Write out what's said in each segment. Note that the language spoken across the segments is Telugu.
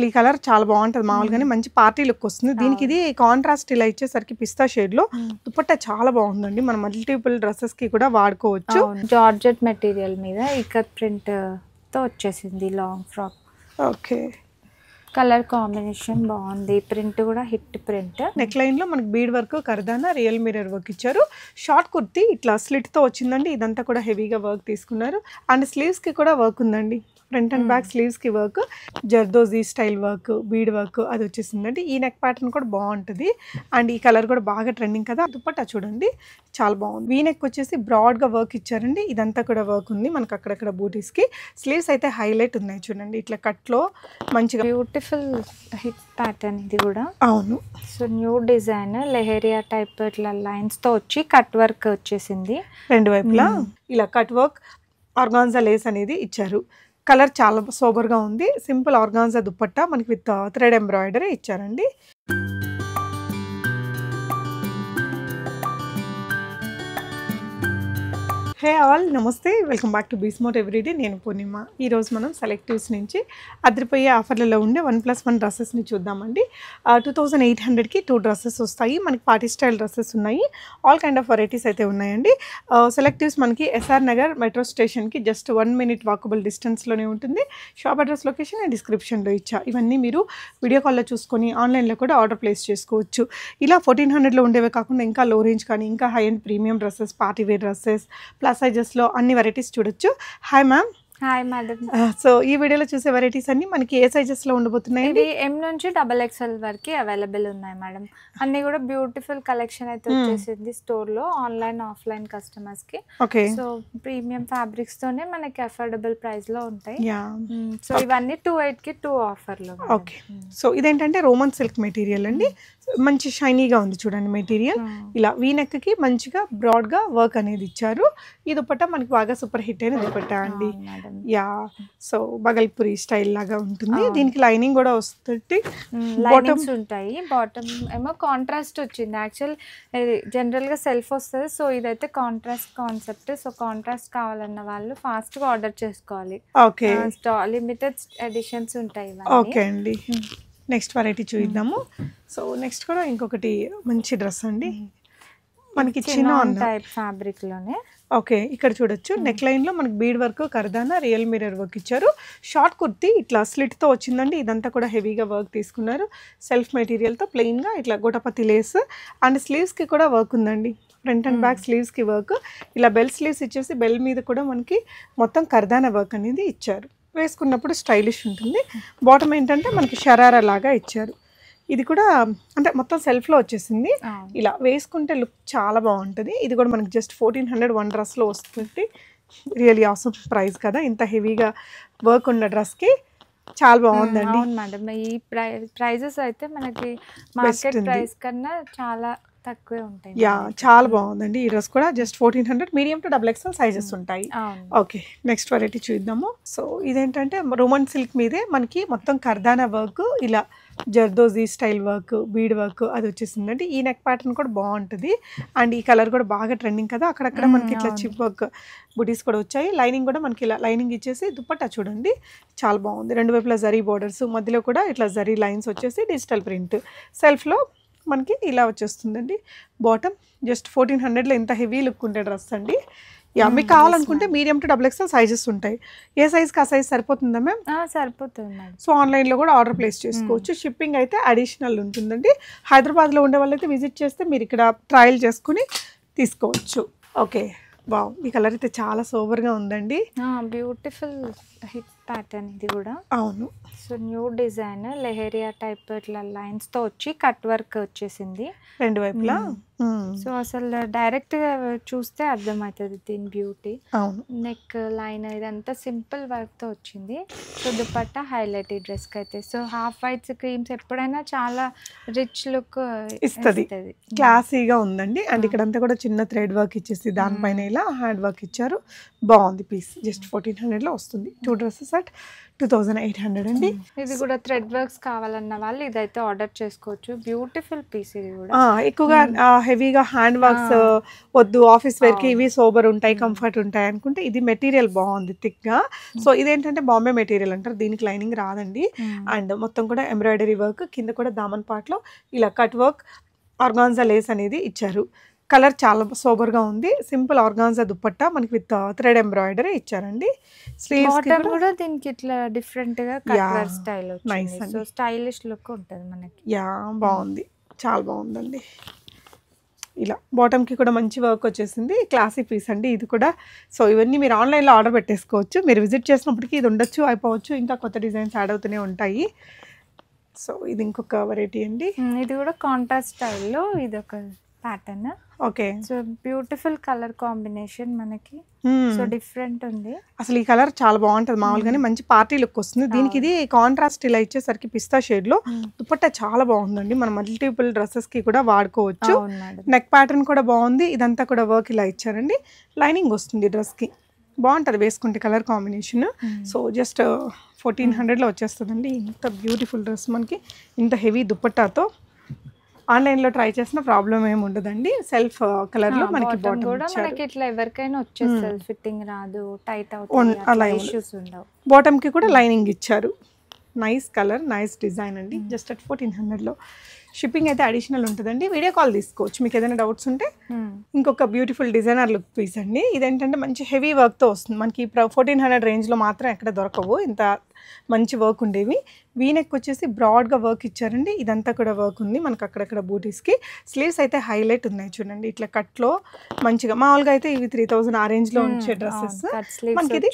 అసలు ఈ కలర్ చాలా బాగుంటది మామూలుగానే మంచి పార్టీ లుక్ వస్తుంది. దీనికి ఇది కాంట్రాస్ట్ ఇలా ఇచ్చేసరికి పిస్తా షేడ్లో దుపట్టా చాలా బాగుందండి. మన మల్టిపుల్ డ్రెస్సెస్కి కూడా వాడుకోవచ్చు. జార్జెట్ మెటీరియల్ మీద ఇక్కత్ ప్రింట్తో వచ్చేసింది long frock okay. Colour combination బాగుంది. ప్రింట్ కూడా హిట్ ప్రింట్. నెక్ లైన్లో మనకి బీడ్ వర్క్ కర్దానా రియల్ మిరర్ వర్క్ ఇచ్చారు. షార్ట్ కుర్తీ ఇట్లా స్లిట్తో వచ్చిందండి. ఇదంతా కూడా హెవీగా వర్క్ తీసుకున్నారు. అండ్ స్లీవ్స్కి కూడా వర్క్ ఉందండి. Front and back స్లీవ్స్కి work zardozi style work bead work అది వచ్చేసిందండి ఈ నెక్ ప్యాటర్న్ కూడా బాగుంటుంది. అండ్ ఈ కలర్ కూడా బాగా ట్రెండింగ్ కదా దుపట్టా చూడండి చాలా బాగుంది. వీ నెక్ వచ్చేసి బ్రాడ్గా వర్క్ ఇచ్చారండి. ఇదంతా కూడా వర్క్ ఉంది మనకి అక్కడక్కడ బూటీస్కి స్లీవ్స్ అయితే హైలైట్ ఉన్నాయి చూడండి ఇట్లా కట్లో మంచిగా బ్యూటిఫుల్ హిట్ ప్యాటర్న్ ఇది కూడా. అవును. So new design leheriya type ఇట్లా లైన్స్తో వచ్చి కట్ వర్క్ వచ్చేసింది. రెండు వైపులా ఇలా కట్ వర్క్ ఆర్గాన్జా లేస్ అనేది ఇచ్చారు. కలర్ చాలా సోబర్గా ఉంది. సింపుల్ ఆర్గాన్జా దుప్పట్ట మనకి విత్ థ్రెడ్ ఎంబ్రాయిడరీ ఇచ్చారండి. హే ఆల్ నమస్తే. వెల్కమ్ బ్యాక్ టు బీస్మోట్ ఎవ్రీడే. నేను పూర్ణిమ. ఈరోజు మనం సెలెక్టివ్స్ నుంచి అదిరిపోయే ఆఫర్లలో ఉండే వన్ ప్లస్ వన్ డ్రెస్సెస్ని చూద్దామండి. టూ థౌజండ్ ఎయిట్ హండ్రెడ్కి టూ డ్రెస్సెస్ వస్తాయి. మనకి పార్టీ స్టైల్ డ్రెస్సెస్ ఉన్నాయి. ఆల్ కైండ్ ఆఫ్ వెరైటీస్ అయితే ఉన్నాయండి. సెలెక్టివ్స్ మనకి ఎస్ఆర్ నగర్ మెట్రో స్టేషన్కి జస్ట్ వన్ మినిట్ వాకబుల్ డిస్టెన్స్లోనే ఉంటుంది. షాప్ అడ్రస్ లొకేషన్ నేను డిస్క్రిప్షన్లో ఇచ్చా. ఇవన్నీ మీరు వీడియో కాల్లో చూసుకొని ఆన్లైన్లో కూడా ఆర్డర్ ప్లేస్ చేసుకోవచ్చు. ఇలా ఫోర్టీన్ హండ్రెడ్లో ఉండేవే కాకుండా ఇంకా లో రేంజ్ కానీ ఇంకా high and premium dresses party wear dresses plus సైజెస్లో అన్ని వెరైటీస్ చూడొచ్చు. Hi ma'am hi madam so ఈ వీడియోలో చూసే వెరైటీస్ అన్ని మనకి ఏ సైజెస్లో ఉండబోతున్నాయండి? ఇవి ఎం నుంచి డబల్ ఎక్స్ఎల్ వరకు అవైలబుల్ ఉన్నాయి మేడం అన్ని కూడా బ్యూటిఫుల్ కలెక్షన్ అయితే వచ్చేసింది స్టోర్లో ఆన్లైన్ ఆఫ్లైన్ కస్టమర్స్కి. ఓకే సో ప్రీమియం ఫ్యాబ్రిక్స్ తోనే మనకి అఫోర్డబుల్ ప్రైస్లో ఉంటాయి. యా సో ఇవన్నీ టూ ఎయిట్కి టూ ఆఫర్లో. ఓకే సో ఇదేంటంటే రోమన్ సిల్క్ మెటీరియల్ అండి. మంచి షైనీగా ఉంది చూడండి మెటీరియల్ Hmm. ఇలా వీ నెక్కి మంచిగా బ్రాడ్గా వర్క్ అనేది ఇచ్చారు. ఈ దుపట్టా మనకి బాగా సూపర్ హిట్ అయిన దుపట్టా అండి. యా. సో బగల్పురి స్టైల్ లాగా ఉంటుంది. దీనికి లైనింగ్ కూడా వస్తుంది లైనింగ్స్ ఉంటాయి. బాటమ్ ఏమో కాంట్రాస్ట్ వచ్చింది. యాక్చువల్ జనరల్గా సెల్ఫ్ వస్తుంది. సో ఇదైతే కాంట్రాస్ట్ కాన్సెప్ట్ సో కాంట్రాస్ట్ కావాలన్న వాళ్ళు ఫాస్ట్గా ఆర్డర్ చేసుకోవాలి. ఓకే. లిమిటెడ్ ఎడిషన్స్ ఉంటాయి ఓకే అండి. నెక్స్ట్ వెరైటీ చూద్దాము. సో నెక్స్ట్ కూడా ఇంకొకటి మంచి డ్రెస్ అండి. మనకి చిన్న టైప్ ఫ్యాబ్రిక్లోనే. ఓకే ఇక్కడ చూడొచ్చు. నెక్ లైన్లో మనకి బీడ్ వర్క్ కర్దానా రియల్ మిరర్ వర్క్ ఇచ్చారు. షార్ట్ కుర్తీ ఇట్లా స్లిట్తో వచ్చిందండి. ఇదంతా కూడా హెవీగా వర్క్ తీసుకున్నారు. సెల్ఫ్ మెటీరియల్తో ప్లెయిన్గా ఇట్లా గోటపతి లేస్ అండ్ స్లీవ్స్కి కూడా వర్క్ ఉందండి. ఫ్రంట్ అండ్ బ్యాక్ స్లీవ్స్కి వర్క్ ఇలా బెల్ స్లీవ్స్ ఇచ్చేసి బెల్ మీద కూడా మనకి మొత్తం కర్దానా వర్క్ అనేది ఇచ్చారు. వేసుకున్నప్పుడు స్టైలిష్ ఉంటుంది. బాటమ్ ఏంటంటే మనకి షరారా లాగా ఇచ్చారు. ఇది కూడా అంటే మొత్తం సెల్ఫ్లో వచ్చేసింది. ఇలా వేసుకుంటే లుక్ చాలా బాగుంటుంది. ఇది కూడా మనకి జస్ట్ ఫోర్టీన్ హండ్రెడ్ వన్ డ్రెస్లో వస్తుంది. రియలీ ఆసమ్ ప్రైస్ కదా. ఇంత హెవీగా వర్క్ ఉన్న డ్రెస్కి చాలా బాగుందండి. అవును మేడం. ఈ ప్రైజెస్ అయితే మనకి మార్కెట్. ప్రైస్ కన్నా చాలా తక్కువే ఉంటాయి యా చాలా బాగుందండి. ఈ డ్రెస్ కూడా just fourteen hundred medium to double XL sizes ఉంటాయి. ఓకే నెక్స్ట్ వెరైటీ చూద్దాము. సో ఇదేంటంటే రోమన్ సిల్క్ మీదే మనకి మొత్తం కర్దానా వర్క్ ఇలా zardozi style work bead work అది వచ్చేసిందండి. ఈ నెక్ ప్యాటర్న్ కూడా బాగుంటుంది. అండ్ ఈ కలర్ కూడా బాగా ట్రెండింగ్ కదా అక్కడక్కడ మనకి ఇట్లా. చిప్ వర్క్ బుటీస్ కూడా వచ్చాయి. లైనింగ్ కూడా మనకి ఇలా లైనింగ్ ఇచ్చేసి దుపట్టా చూడండి. చాలా బాగుంది. రెండు వైపులా జరీ బోర్డర్స్ మధ్యలో కూడా ఇట్లా జరీ లైన్స్ వచ్చేసి డిజిటల్ ప్రింట్. సెల్ఫ్లో మనకి ఇలా వచ్చేస్తుందండి. బాటమ్ జస్ట్ ఫోర్టీన్ హండ్రెడ్లో ఇంత హెవీ లుక్ ఉండే డ్రెస్ అండి. యా మీకు కావాలనుకుంటే medium to double XL sizes ఉంటాయి. ఏ సైజ్కి ఆ సైజ్ సరిపోతుందా మ్యామ్ సరిపోతుంది సో ఆన్లైన్లో కూడా ఆర్డర్ ప్లేస్ చేసుకోవచ్చు. షిప్పింగ్ అయితే అడిషనల్ ఉంటుందండి. హైదరాబాద్లో ఉండే వాళ్ళైతే విజిట్ చేస్తే మీరు ఇక్కడ ట్రయల్ చేసుకుని తీసుకోవచ్చు. ఓకే వావ్ ఈ కలర్ అయితే చాలా సోబర్గా ఉందండి. బ్యూటిఫుల్ ప్యాటర్న్ ఇది కూడా. అవును. So new design leheriya type ఇట్లా లైన్స్తో వచ్చి కట్ వర్క్ వచ్చేసింది. రెండు వైపులా. సో అసలు డైరెక్ట్గా చూస్తే అర్థమవుతుంది దీని బ్యూటీ అవును. నెక్ లైన్ ఇదంతా సింపుల్ వర్క్తో వచ్చింది. సో దుపట్టా హైలైట్ ఈ డ్రెస్కి అయితే. సో హాఫ్ వైట్స్ క్రీమ్స్ ఎప్పుడైనా చాలా రిచ్ లుక్ ఇస్తది. క్లాసీగా ఉందండి. అండ్ ఇక్కడంతా కూడా చిన్న థ్రెడ్ వర్క్ ఇచ్చేసి దానిపైన ఇలా హ్యాండ్ వర్క్ ఇచ్చారు. బాగుంది పీస్ జస్ట్ ఫోర్టీన్ హండ్రెడ్లో వస్తుంది. Two dresses that two thousand eight hundred అండి. ఇది కూడా థ్రెడ్ వర్క్స్ కావాలన్న వాళ్ళు ఇదైతే ఆర్డర్ చేసుకోవచ్చు. బ్యూటిఫుల్ పీస్ ఇది కూడా. ఎక్కువగా హెవీగా హ్యాండ్ వర్క్స్ వద్దు ఆఫీస్ వేర్కి ఇవి సోబర్ ఉంటాయి కంఫర్ట్ ఉంటాయి అనుకుంటే ఇది మెటీరియల్ బాగుంది థిక్గా. సో ఇదేంటంటే బాంబే మెటీరియల్ అంటారు దీనికి లైనింగ్ రాదండి. అండ్ మొత్తం కూడా ఎంబ్రాయిడరీ వర్క్ కింద కూడా దామన్ పాట్లో ఇలా కట్ వర్క్ ఆర్గాన్జా లేస్ అనేది ఇచ్చారు. కలర్ చాలా సోబర్గా ఉంది. సింపుల్ ఆర్గాన్జా దుపట్టా మనకి విత్ థ్రెడ్ ఎంబ్రాయిడరీ ఇచ్చారండి. స్లీవ్స్ కూడా దీనికి ఇట్లా డిఫరెంట్గా. కట్వర్ స్టైల్ అండి. సో స్టైలిష్ లుక్ ఉంటది మనకి. యా బాగుంది. చాలా బాగుందండి. ఇలా బాటమ్కి కూడా మంచి వర్క్ వచ్చేసింది. క్లాసిక్ పీస్ అండి. ఇది కూడా. సో ఇవన్నీ మీరు ఆన్లైన్లో ఆర్డర్ పెట్టేసుకోవచ్చు. మీరు విజిట్ చేసినప్పటికీ ఇది ఉండొచ్చు అయిపోవచ్చు. ఇంకా కొత్త డిజైన్స్ యాడ్ అవుతూనే ఉంటాయి. సో ఇది ఇంకొక వెరైటీ అండి. ఇది కూడా కాంట్రాస్ట్ స్టైల్లో ఇది ఒక pattern okay. So beautiful colour combination మనకి. సో డిఫరెంట్ ఉంది. అసలు ఈ కలర్ చాలా బాగుంటుంది మామూలుగానే మంచి పార్టీ లుక్ వస్తుంది. దీనికి ఇది కాంట్రాస్ట్ ఇలా ఇచ్చేసరికి పిస్తా షేడ్లో Hmm. దుపట్టా చాలా బాగుందండి. మన మల్టిపుల్ డ్రెస్సెస్కి కూడా వాడుకోవచ్చు. నెక్ ప్యాటర్న్ కూడా బాగుంది. ఇదంతా కూడా వర్క్ ఇలా ఇచ్చారండి. లైనింగ్ వస్తుంది డ్రెస్కి బాగుంటుంది వేసుకుంటే colour combination. So just fourteen హండ్రెడ్లో వచ్చేస్తుందండి. ఇంత బ్యూటిఫుల్ డ్రెస్ మనకి. ఇంత హెవీ దుపట్టాతో. ఆన్లైన్లో ట్రై చేసిన ప్రాబ్లం ఏమి ఉండదండి. సెల్ఫ్ కలర్లో మనకి బాటమ్ బాటమ్ కూడా మనకి ఇట్లా ఎవరికైనా వచ్చేస్తుంది ఫిట్టింగ్ రాదు టైట్ అవుతుంది ఇష్యూస్ ఉండవు. బాటమ్కి కూడా లైనింగ్ ఇచ్చారు. నైస్ కలర్ నైస్ డిజైన్ అండి. జస్ట్ అట్ ఫోర్టీన్ హండ్రెడ్లో. షిప్పింగ్ అయితే అడిషనల్ ఉంటుందండి. వీడియో కాల్ తీసుకోవచ్చు. మీకు ఏదైనా డౌట్స్ ఉంటే. ఇంకొక బ్యూటిఫుల్ డిజైనర్ లుక్ పీస్ అండి. ఇదేంటంటే మంచి హెవీ వర్క్తో వస్తుంది. మనకి ఫోర్టీన్ హండ్రెడ్ రేంజ్లో మాత్రం ఎక్కడ దొరకవు. ఇంత మంచి వర్క్ ఉండేవి. వీనెక్ వచ్చేసి బ్రాడ్గా వర్క్ ఇచ్చారండి. ఇదంతా కూడా వర్క్ ఉంది. మనకు అక్కడక్కడ బూటీస్కి స్లీవ్స్ అయితే హైలైట్ ఉన్నాయి చూడండి. ఇట్లా కట్లో మంచిగా మామూలుగా అయితే ఇవి త్రీ థౌజండ్ ఆ రేంజ్లో ఉంచే డ్రెస్సెస్ మనకి ఇది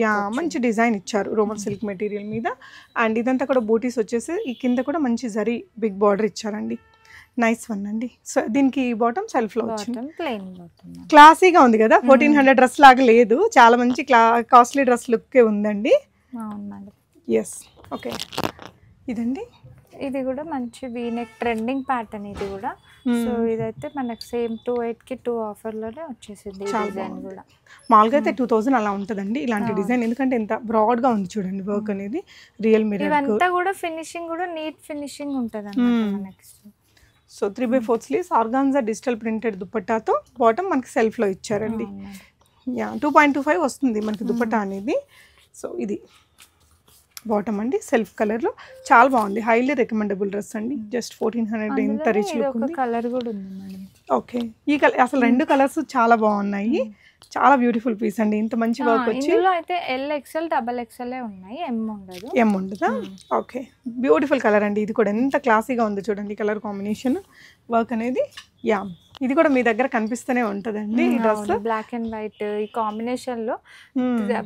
యా. మంచి డిజైన్ ఇచ్చారు రోమన్ సిల్క్ మెటీరియల్ మీద. అండ్ ఇదంతా కూడా బూటీస్ వచ్చేసి ఈ కింద కూడా మంచి జరీ బిగ్ బార్డర్ ఇచ్చారండి. నైస్ వన్ అండి. సో దీనికి బాటమ్ ప్లెయిన్ బాటమ్ క్లాసీగా ఉంది కదా? ఫోర్టీన్ హండ్రెడ్ డ్రెస్ లాగా లేదు. చాలా మంచి క్లా కాస్ట్లీ డ్రెస్ లుక్ ఉందండి. అవును మేడం. ఎస్ ఓకే ఇదండి? ఇది కూడా మంచి వీనెక్ ట్రెండింగ్ ప్యాటర్న్ ఇది కూడా. సో ఇదైతే మనకి సేమ్ టూ ఎయిట్కి టూ ఆఫర్లోనే వచ్చేసింది డిజైన్. కూడా. మామూలుగా అయితే టూ థౌజండ్ అలా ఉంటుందండి ఇలాంటి డిజైన్. ఎందుకంటే ఎంత బ్రాడ్గా ఉంది చూడండి వర్క్ అనేది. రియల్ మిరర్ ఇవంతా కూడా ఫినిషింగ్ కూడా నీట్ ఫినిషింగ్ ఉంటది Hmm. మనకి so three by four sleeves organza digital printed దుపట్టాతో bottom మనకి సెల్ఫ్లో ఇచ్చారండి. Yeah two point two five వస్తుంది మనకి దుపట్టా అనేది. సో ఇది. బాటమ్ అండి. సెల్ఫ్ కలర్లో చాలా బాగుంది. హైలీ రికమెండబుల్ డ్రెస్ అండి. జస్ట్ ఫోర్టీన్ హండ్రెడ్ ఎంత అందులోనే రిచ్ లుక్ ఉంది. కలర్ కూడా ఉంది ఓకే. ఈ కలర్ అసలు రెండు కలర్స్ చాలా బాగున్నాయి. చాలా బ్యూటిఫుల్ పీస్ అండి. ఇంత మంచి వర్క్ వచ్చి ఇందులో అయితే ఎల్ ఎక్స్ఎల్ డబల్ ఎక్స్ఎల్ ఉన్నాయి? ఎం ఉండదు. ఎం ఉండదా? ఓకే. బ్యూటిఫుల్ కలర్ అండి. ఇది కూడా ఎంత క్లాసీగా ఉంది చూడండి కలర్ కాంబినేషన్. వర్క్ అనేది యా. ఇది కూడా మీ దగ్గర కనిపిస్తూనే ఉంటుందండి ఈ డ్రెస్? బ్లాక్ అండ్ వైట్ ఈ కాంబినేషన్లో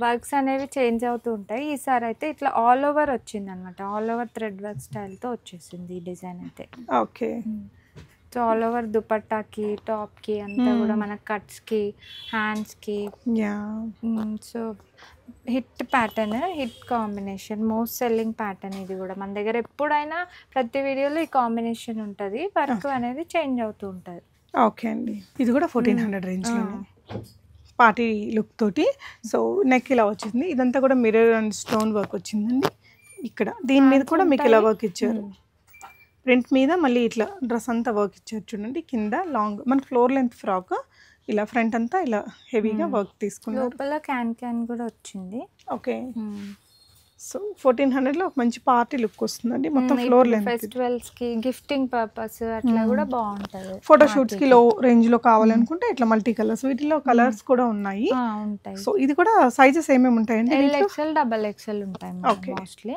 వర్క్స్ అనేవి చేంజ్ అవుతూ ఉంటాయి. ఈసారి అయితే ఇట్లా ఆల్ ఓవర్ వచ్చింది అనమాట ఆల్ ఓవర్ థ్రెడ్ వర్క్ స్టైల్తో వచ్చేసింది ఈ డిజైన్ అయితే. ఓకే. సో ఆల్ ఓవర్ దుపట్టాకి టాప్కి అంతా కూడా మన కట్స్కి హ్యాండ్స్కి yeah so hit pattern hit combination most selling pattern ఇది కూడా. మన దగ్గర ఎప్పుడైనా ప్రతి వీడియోలో ఈ కాంబినేషన్ ఉంటుంది. వర్క్ అనేది చేంజ్ అవుతూ ఉంటుంది. ఓకే అండి. ఇది కూడా ఫోర్టీన్ హండ్రెడ్ రేంజ్లోనే పార్టీ లుక్ తోటి. సో నెక్ ఇలా వచ్చింది. ఇదంతా కూడా మిర్రర్ అండ్ స్టోన్ వర్క్ వచ్చిందండి. ఇక్కడ. దీని మీద కూడా మీకు ఇలా వర్క్ ఇచ్చారు. ప్రింట్ మీద మళ్ళీ ఇట్లా డ్రెస్ అంతా వర్క్ ఇచ్చారు చూడండి. కింద లాంగ్ మన ఫ్లోర్ లెంత్ ఫ్రాక్ ఇలా ఫ్రంట్ అంతా ఇలా హెవీగా వర్క్ తీసుకున్నారు. లోపల క్యాన్ క్యాన్ కూడా వచ్చింది. ఓకే సో ఫోర్టీన్ హండ్రెడ్లో ఒక మంచి పార్టీ లుక్ వస్తుందండి. మొత్తం ఫ్లోర్ లెంత్ ఫెస్టివల్స్కి గిఫ్టింగ్ పర్పస్ అట్లా కూడా బాగుంటది. ఫోటోషూట్స్కి లో రేంజ్లో కావాలనుకుంటే ఇట్లా మల్టీ కలర్స్ వీటిలో కలర్స్ కూడా ఉన్నాయి. ఉంటాయి. సో ఇది కూడా సైజెస్ ఏమేమి ఉంటాయండి ఎల్? ఎక్స్ఎల్ డబల్ ఎక్స్ఎల్ ఉంటాయి. మోస్ట్లీ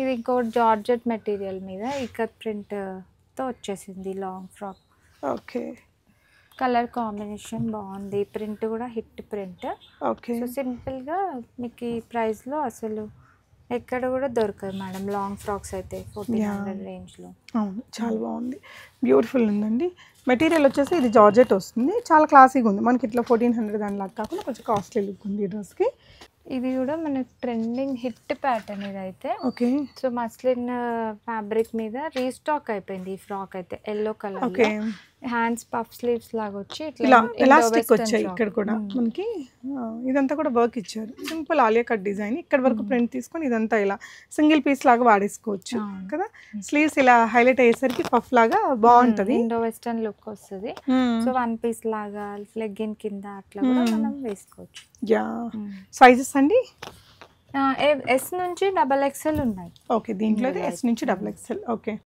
ఇది ఇంకోటి జార్జెట్ మెటీరియల్ మీద ఇక్కత్ ప్రింట్తో వచ్చేసింది long frock okay colour combination బాగుంది. ప్రింట్ కూడా హిట్ ప్రింట్ ఓకే సో సింపుల్గా మీకు ఈ ప్రైస్లో అసలు ఎక్కడ కూడా దొరకదు మేడం. లాంగ్ ఫ్రాక్స్ అయితే ఫోర్టీన్. హండ్రెడ్ రేంజ్లో అవును చాలా బాగుంది. బ్యూటిఫుల్ ఉందండి. మెటీరియల్ వచ్చేసి ఇది జార్జెట్ వస్తుంది. చాలా క్లాసీగా ఉంది. మనకి ఇట్లా ఫోర్టీన్ హండ్రెడ్ దానిలాగా కాకుండా కొంచెం కాస్ట్లీ లుక్ ఉంది ఈ డ్రెస్కి. ఇది కూడా మనకి ట్రెండింగ్ హిట్ ప్యాటర్న్ ఇది అయితే ఓకే. సో మస్లిన్ ఫ్యాబ్రిక్ మీద రీస్టాక్ అయిపోయింది ఈ ఫ్రాక్ అయితే yellow colour okay. Hands puff sleeves లాగా వచ్చి ఇట్లా ఇలా ఎలాస్టిక్ వచ్చాయి. ఇక్కడ కూడా. మనకి ఇదంతా కూడా వర్క్ ఇచ్చారు. Simple Alia cut design. ఇక్కడ వరకు. ప్రింట్ తీసుకొని ఇదంతా ఇలా సింగిల్ పీస్ లాగా వాడేసుకోవచ్చు. కదా? స్లీవ్స్ ఇలా హైలైట్ అయ్యేసరికి పఫ్ లాగా బాగుంటది. ఇండో వెస్టర్న్ లుక్ వస్తుంది. సో వన్ పీస్ లాగా లెగ్గిన్ కింద అట్లా కూడా. మనం వేసుకోవచ్చు. యా. సైజెస్ అండి? ఎస్ నుంచి డబల్ ఎక్స్ఎల్ ఉన్నాయి. ఓకే దీంట్లో ఎస్ నుంచి డబుల్ ఎక్స్ఎల్ ఓకే.